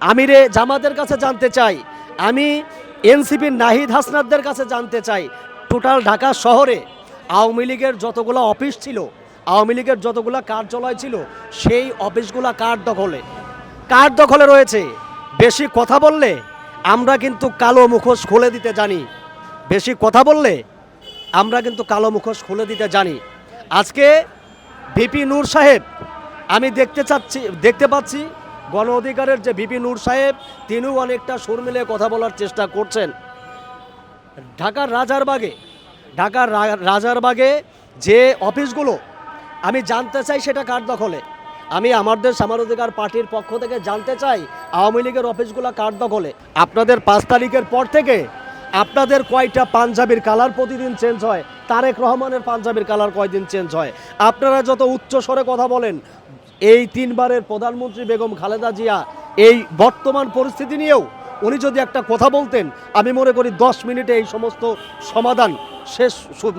আমিরে জামাতের কাছে জানতে চাই। আমি এনসিপির নাহিদ হাসনাদদের কাছে জানতে চাই। টোটাল ঢাকা শহরে আওয়ামী লীগের যতগুলো অফিস ছিল, আওয়ামী লীগের যতগুলো কার্যালয় ছিল, সেই অফিসগুলো কার দখলে? কার দখলে রয়েছে? বেশি কথা বললে আমরা কিন্তু কালো মুখোশ খুলে দিতে জানি। বেশি কথা বললে আমরা কিন্তু কালো মুখোশ খুলে দিতে জানি। আজকে ভিপি নূর সাহেব, আমি দেখতে চাচ্ছি, দেখতে পাচ্ছি গণ অধিকারের যে ভিপি নূর সাহেব, তিনিও অনেকটা সুর মিলে কথা বলার চেষ্টা করছেন। ঢাকার রাজারবাগে ঢাকার রাজারবাগে যে অফিসগুলো, আমি জানতে চাই সেটা কার দখলে? আমি আমাদের অধিকার পার্টির পক্ষ থেকে জানতে চাই, আওয়ামী লীগের অফিসগুলো কার দখলে? আপনাদের পাঁচ তারিখের পর থেকে আপনাদের কয়টা পাঞ্জাবির কালার প্রতিদিন চেঞ্জ হয়? তারেক রহমানের পাঞ্জাবির কালার কয়দিন চেঞ্জ হয়? আপনারা যত উচ্চ স্বরে কথা বলেন এই তিনবারের প্রধানমন্ত্রী বেগম খালেদা জিয়া এই বর্তমান পরিস্থিতি নিয়েও উনি যদি একটা কথা বলতেন, আমি মনে করি দশ মিনিটে এই সমস্ত সমাধান শেষ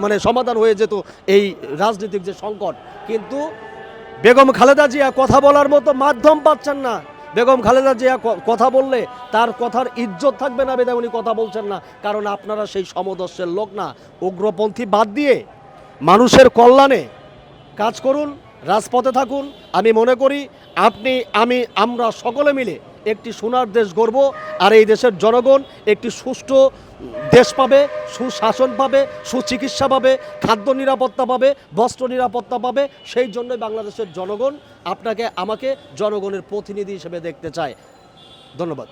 মানে সমাধান হয়ে যেত এই রাজনৈতিক যে সংকট। কিন্তু বেগম খালেদা জিয়া কথা বলার মতো মাধ্যম পাচ্ছেন না। বেগম খালেদা জিয়া কথা বললে তার কথার ইজ্জত থাকবে না বেদা, উনি কথা বলছেন না। কারণ আপনারা সেই সমদর্শের লোক না। উগ্রপন্থী বাদ দিয়ে মানুষের কল্যাণে কাজ করুন। রাজপথে থাকুন। আমি মনে করি আপনি, আমি, আমরা সকলে মিলে একটি সোনার দেশ গড়ব আর এই দেশের জনগণ একটি সুষ্ঠু দেশ পাবে, সুশাসন পাবে, সুচিকিৎসা পাবে, খাদ্য নিরাপত্তা পাবে, বস্ত্র নিরাপত্তা পাবে। সেই জন্যই বাংলাদেশের জনগণ আপনাকে, আমাকে জনগণের প্রতিনিধি হিসেবে দেখতে চায়। ধন্যবাদ।